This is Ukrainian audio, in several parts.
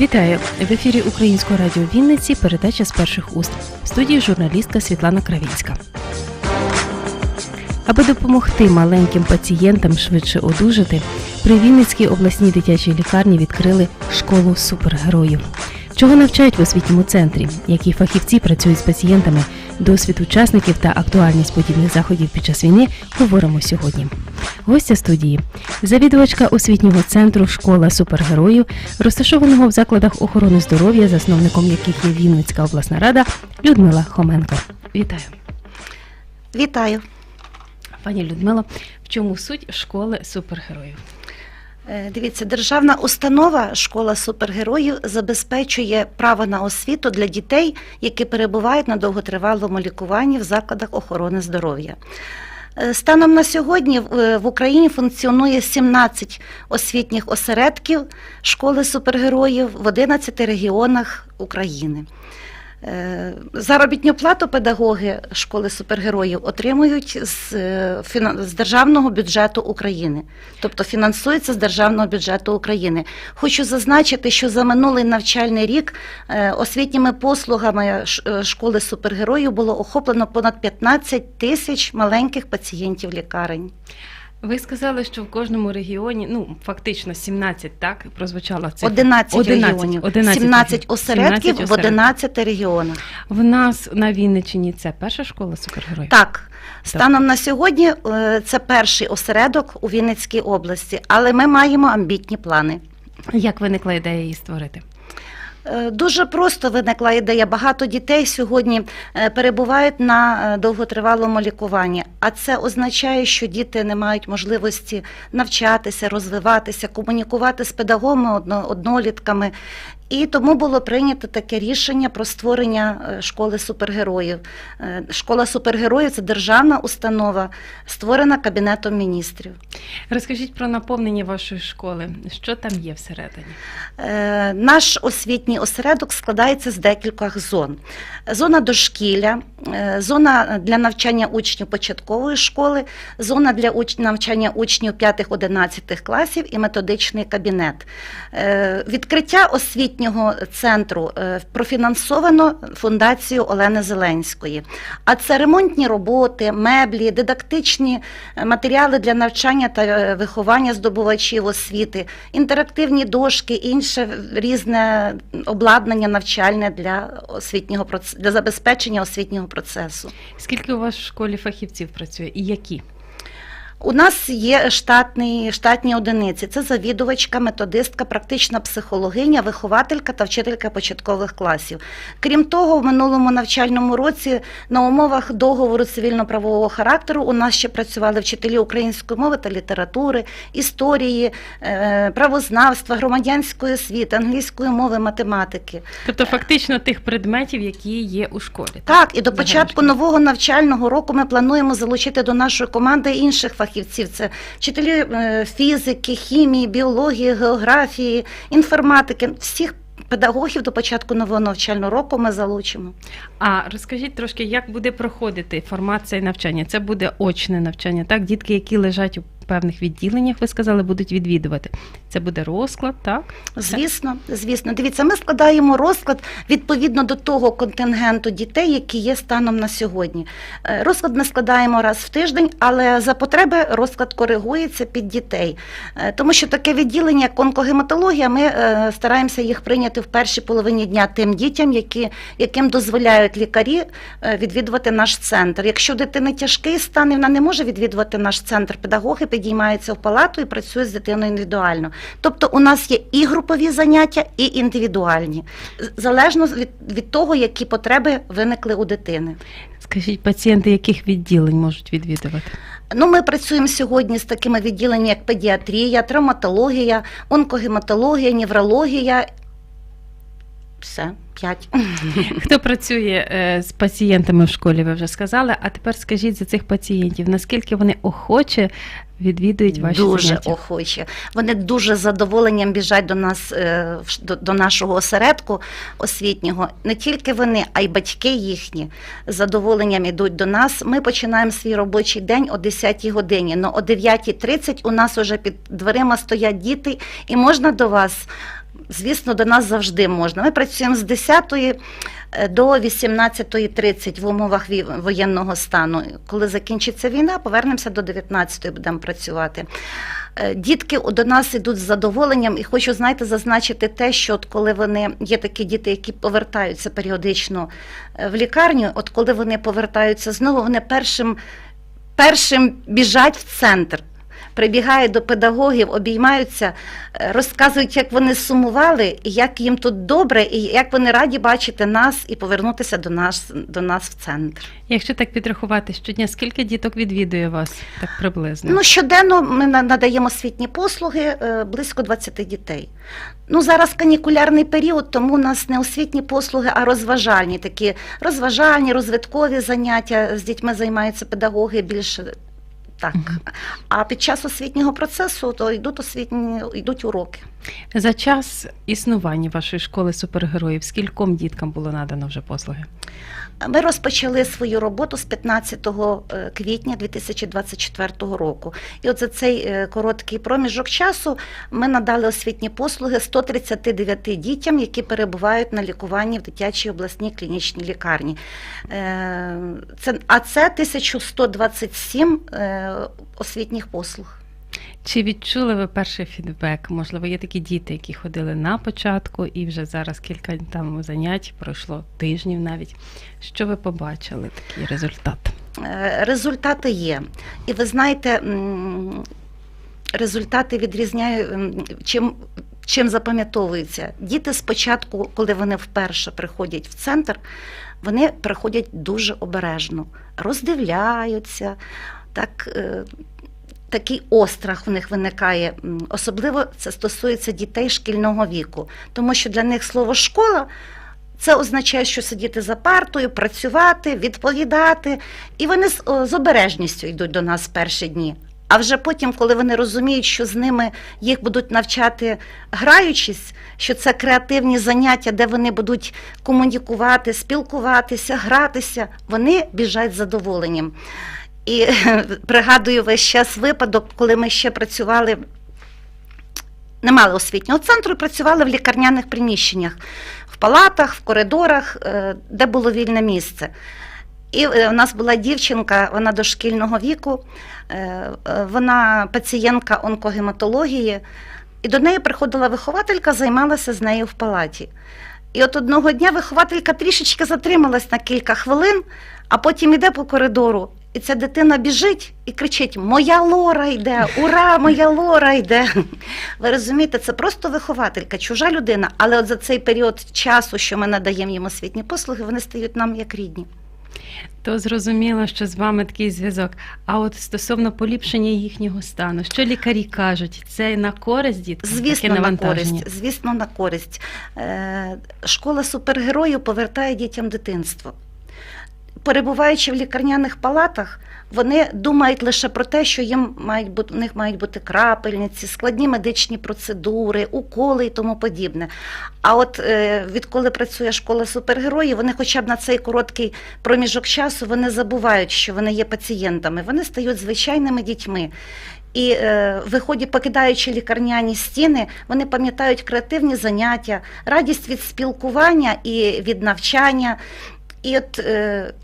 Вітаю в ефірі Українського радіо Вінниці. Передача з перших уст в студії журналістка Світлана Кравінська. Аби допомогти маленьким пацієнтам швидше одужати, при Вінницькій обласній дитячій лікарні відкрили школу супергероїв. Чого навчають в освітньому центрі, які фахівці працюють з пацієнтами, досвід учасників та актуальність подібних заходів під час війни говоримо сьогодні. Гостя студії завідувачка освітнього центру Школа супергероїв, розташованого в закладах охорони здоров'я, засновником яких є Вінницька обласна рада Людмила Хоменко. Вітаю, Вітаю. пані Людмила. В чому суть школи супергероїв? Е, Дивіться, державна установа школа супергероїв забезпечує право на освіту для дітей, які перебувають на довготривалому лікуванні в закладах охорони здоров'я. Е, Станом на сьогодні е, в Україні функціонує 17 освітніх осередків школи супергероїв в 11 регіонах України. Е, Заробітну плату педагоги школи супергероїв отримують з, е, з державного бюджету України, тобто фінансується з державного бюджету України. Хочу зазначити, що за минулий навчальний рік е, освітніми послугами школи супергероїв було охоплено понад 15 тисяч маленьких пацієнтів лікарень. Ви сказали, що в кожному регіоні, ну фактично 17, так прозвучала цифра. 11, 11, регіонів, 11 17 осередків 17 в 11 регіонах. В нас на Вінниччині це перша школа супергероїв. Так, станом на сьогодні е, це перший осередок у Вінницькій області, але ми маємо амбітні плани. Як виникла ідея її створити? Е, Дуже просто виникла ідея. Багато дітей сьогодні е, перебувають на е, довготривалому лікуванні, а це означає, що діти не мають можливості навчатися, розвиватися, комунікувати з педагогами, одно- однолітками. І тому було прийнято таке рішення про створення е, школи супергероїв. Е, Школа супергероїв це державна установа, створена Кабінетом міністрів. Розкажіть про наповнення вашої школи. Що там є всередині? Е, Наш освітній осередок складається з декількох зон: зона дошкілля, зона для навчання учнів початкової школи, зона для навчання учнів 5-11 класів і методичний кабінет. Відкриття освітнього центру е, профінансовано фундацією Олени Зеленської. А це ремонтні роботи, меблі, дидактичні е, матеріали для навчання та е, виховання здобувачів освіти, інтерактивні дошки, інше різне обладнання навчальне для освітнього для забезпечення освітнього процесу. Скільки у вас в школі фахівців працює і які? У нас є штатні, штатні одиниці. Це завідувачка, методистка, практична психологиня, вихователька та вчителька початкових класів. Крім того, в минулому навчальному році на умовах договору цивільно-правового характеру у нас ще працювали вчителі української мови та літератури, історії, е, правознавства, громадянської освіти, англійської мови, математики. Тобто, фактично тих предметів, які є у школі. Так, і до початку нового навчального року ми плануємо залучити до нашої команди інших фахівців. Це вчителі е, фізики, хімії, біології, географії, інформатики. Всіх педагогів до початку нового навчального року ми залучимо. А розкажіть трошки, як буде проходити формація навчання? Це буде очне навчання, так? Дітки, які лежать у певних відділеннях, ви сказали, будуть відвідувати. Це буде розклад, так? Звісно, звісно. Дивіться, ми складаємо розклад відповідно до того контингенту дітей, які є станом на сьогодні. Е, Розклад ми складаємо раз в тиждень, але за потреби розклад коригується під дітей. Е, Тому що таке відділення, як онкогематологія, ми е, стараємося їх прийняти в першій половині дня тим дітям, які, яким дозволяють лікарі відвідувати наш центр. Якщо в дитини тяжкий стан, вона не може відвідувати наш центр, педагоги підіймаються в палату і працюють з дитиною індивідуально. Тобто у нас є і групові заняття, і індивідуальні, залежно від, від того, які потреби виникли у дитини. Скажіть, пацієнти яких відділень можуть відвідувати? Ну, ми працюємо сьогодні з такими відділеннями, як педіатрія, травматологія, онкогематологія, неврологія. Все, п'ять. Хто працює е, з пацієнтами в школі, ви вже сказали. А тепер скажіть за цих пацієнтів, наскільки вони охоче відвідують ваші дуже заняття? охоче. Вони дуже з задоволенням біжать до нас е, до, до нашого осередку освітнього. Не тільки вони, а й батьки їхні з задоволенням йдуть до нас. Ми починаємо свій робочий день о 10 годині. Но о 9.30 у нас вже під дверима стоять діти, і можна до вас. Звісно, до нас завжди можна. Ми працюємо з 10 до 18.30 в умовах воєнного стану. Коли закінчиться війна, повернемося до 19-ї, будемо працювати. Е, Дітки до нас йдуть з задоволенням, і хочу знаєте, зазначити те, що от коли вони є такі діти, які повертаються періодично е, в лікарню, от коли вони повертаються знову, вони першим, першим біжать в центр. Прибігають до педагогів, обіймаються, е, розказують, як вони сумували, як їм тут добре, і як вони раді бачити нас і повернутися до нас, до нас в центр. Якщо так підрахувати щодня, скільки діток відвідує вас так приблизно? Ну, щоденно ми надаємо освітні послуги е, близько 20 дітей. Ну, зараз канікулярний період, тому у нас не освітні послуги, а розважальні такі розважальні, розвиткові заняття з дітьми займаються педагоги більше. Так. А під час освітнього процесу то йдуть освітні йдуть уроки. За час існування вашої школи супергероїв, скільком діткам було надано вже послуги? Ми розпочали свою роботу з 15 е, квітня 2024 року. І от за цей е, короткий проміжок часу ми надали освітні послуги 139 дітям, які перебувають на лікуванні в дитячій обласній клінічній лікарні. Е, Це, а це 1127 е, освітніх послуг. Чи відчули ви перший фідбек? Можливо, є такі діти, які ходили на початку, і вже зараз кілька там занять пройшло тижнів навіть. Що ви побачили такий результат? Е, Результати є. І ви знаєте, результати відрізняють, чим, чим запам'ятовуються. Діти спочатку, коли вони вперше приходять в центр, вони приходять дуже обережно, роздивляються, так. Такий острах в них виникає, особливо це стосується дітей шкільного віку, тому що для них слово школа це означає, що сидіти за партою, працювати, відповідати. І вони з, з обережністю йдуть до нас перші дні. А вже потім, коли вони розуміють, що з ними їх будуть навчати граючись, що це креативні заняття, де вони будуть комунікувати, спілкуватися, гратися, вони біжать з задоволенням. І пригадую весь час випадок, коли ми ще працювали не мали освітнього центру, працювали в лікарняних приміщеннях, в палатах, в коридорах, е, де було вільне місце. І е, у нас була дівчинка, вона дошкільного віку, е, е, вона пацієнтка онкогематології, і до неї приходила вихователька, займалася з нею в палаті. І от одного дня вихователька трішечки затрималась на кілька хвилин, а потім іде по коридору. І ця дитина біжить і кричить: Моя Лора йде, ура, моя Лора йде. Ви розумієте, це просто вихователька, чужа людина, але от за цей період часу, що ми надаємо їм освітні послуги, вони стають нам як рідні. То зрозуміло, що з вами такий зв'язок. А от стосовно поліпшення їхнього стану, що лікарі кажуть, це на користь діткам? Звісно, на користь. Звісно, на користь. Е, Школа супергероїв повертає дітям дитинство. Перебуваючи в лікарняних палатах, вони думають лише про те, що їм мають бути, у них мають бути крапельниці, складні медичні процедури, уколи і тому подібне. А от е, відколи працює школа супергероїв, вони хоча б на цей короткий проміжок часу вони забувають, що вони є пацієнтами. Вони стають звичайними дітьми. І е, виході, покидаючи лікарняні стіни, вони пам'ятають креативні заняття, радість від спілкування і від навчання. І от е,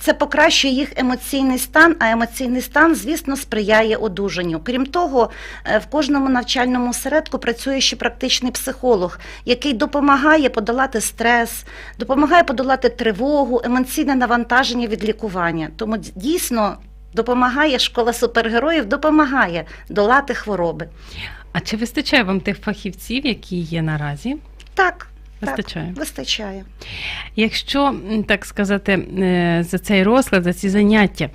це покращує їх емоційний стан, а емоційний стан, звісно, сприяє одужанню. Крім того, е, в кожному навчальному осередку працює ще практичний психолог, який допомагає подолати стрес, допомагає подолати тривогу, емоційне навантаження від лікування. Тому дійсно допомагає школа супергероїв, допомагає долати хвороби. А чи вистачає вам тих фахівців, які є наразі? Так, Вистачає. Вистачає. Якщо так сказати, е, за цей розклад, за ці заняття,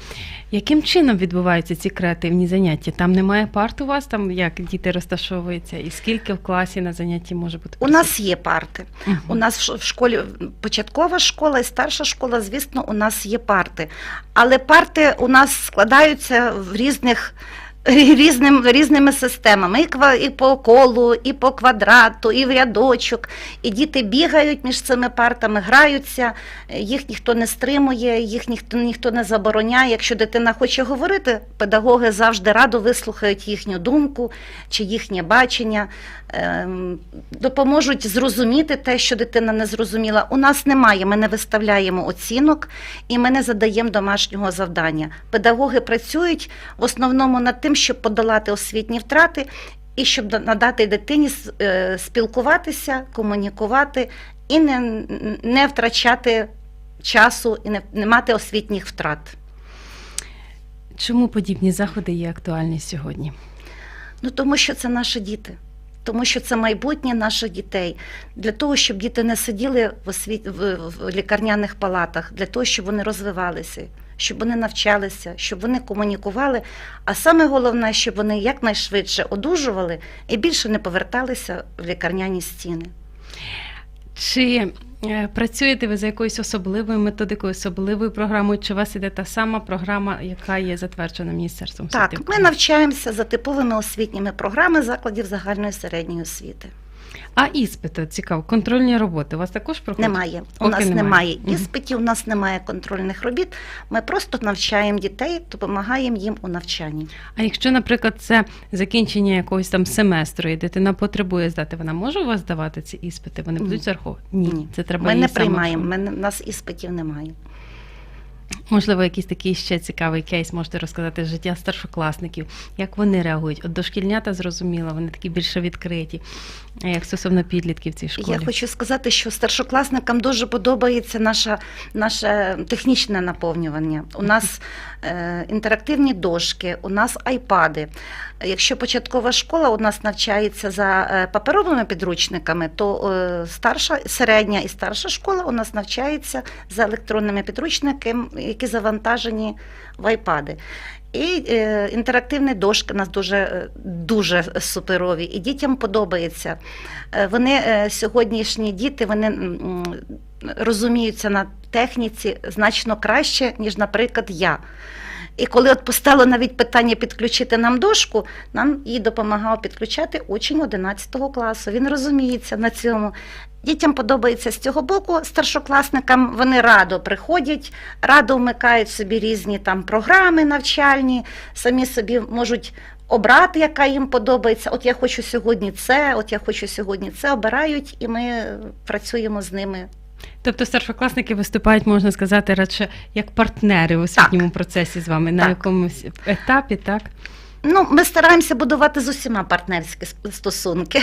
яким чином відбуваються ці креативні заняття? Там немає парт у вас, там як діти розташовуються, і скільки в класі на занятті може бути? У нас є парти. Мгм. У нас в школі початкова школа і старша школа, звісно, у нас є парти. Але парти у нас складаються в різних. Різним, різними системами, і, ква, і по колу, і по квадрату, і в рядочок. І діти бігають між цими партами, граються, їх ніхто не стримує, їх ніхто, ніхто не забороняє. Якщо дитина хоче говорити, педагоги завжди радо вислухають їхню думку чи їхнє бачення, ем, допоможуть зрозуміти те, що дитина не зрозуміла. У нас немає, ми не виставляємо оцінок і ми не задаємо домашнього завдання. Педагоги працюють в основному над тим, щоб подолати освітні втрати і щоб надати дитині е, спілкуватися, комунікувати і не, не втрачати часу і не, не мати освітніх втрат. Чому подібні заходи є актуальні сьогодні? Ну тому що це наші діти. Тому що це майбутнє наших дітей. Для того, щоб діти не сиділи в, освіт... в лікарняних палатах, для того, щоб вони розвивалися, щоб вони навчалися, щоб вони комунікували. А саме головне, щоб вони якнайшвидше одужували і більше не поверталися в лікарняні стіни. Чи е, працюєте ви за якоюсь особливою методикою, особливою програмою, чи у вас іде та сама програма, яка є затверджена Міністерством Так, ми навчаємося за типовими освітніми програмами закладів загальної середньої освіти. А іспити, цікаво, контрольні роботи у вас також проходять? Немає. У нас немає. немає іспитів, у нас немає контрольних робіт. Ми просто навчаємо дітей, допомагаємо їм у навчанні. А якщо, наприклад, це закінчення якогось там семестру, і дитина потребує здати, вона може у вас здавати ці іспити? Вони будуть зараховані? Ні, Ні. це треба Ми їй не саме приймаємо, ми, у нас іспитів немає. Можливо, якийсь такий ще цікавий кейс можете розказати життя старшокласників, як вони реагують. От дошкільнята зрозуміло, вони такі більше відкриті. Як стосовно підлітків в цій школі? Я хочу сказати, що старшокласникам дуже подобається наша, наше технічне наповнювання. У нас е, інтерактивні дошки, у нас айпади. Якщо початкова школа у нас навчається за е, паперовими підручниками, то е, старша, середня і старша школа у нас навчається за електронними підручниками, які завантажені в айпади. І е, інтерактивні дошки у нас дуже, дуже суперові, і дітям подобається. Вони сьогоднішні діти вони розуміються на техніці значно краще, ніж, наприклад, я. І коли от постало навіть питання підключити нам дошку, нам їй допомагав підключати учень 11 класу. Він розуміється на цьому. Дітям подобається з цього боку, старшокласникам вони радо приходять, радо вмикають собі різні там програми навчальні, самі собі можуть обрати, яка їм подобається. От я хочу сьогодні це, от я хочу сьогодні це, обирають, і ми працюємо з ними. Тобто старшокласники виступають, можна сказати, радше як партнери у освітньому процесі з вами на Так. якомусь етапі, так? Ну, ми стараємося будувати з усіма партнерські стосунки.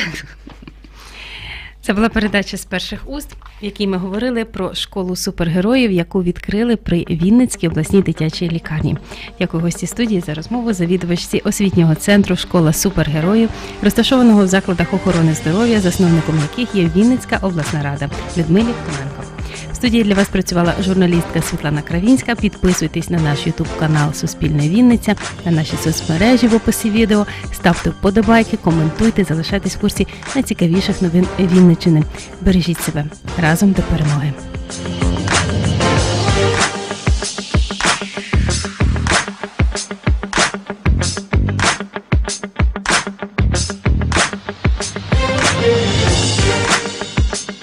Це була передача з перших уст, в якій ми говорили про школу супергероїв, яку відкрили при Вінницькій обласній дитячій лікарні. Дякую гості студії за розмову завідувачці освітнього центру Школа супергероїв, розташованого в закладах охорони здоров'я, засновником яких є Вінницька обласна рада Людмилі Хоменко. В студії для вас працювала журналістка Світлана Кравінська. Підписуйтесь на наш Ютуб канал Суспільне Вінниця, на наші соцмережі в описі відео. Ставте вподобайки, коментуйте, залишайтесь в курсі найцікавіших новин Вінничини. Бережіть себе разом до перемоги.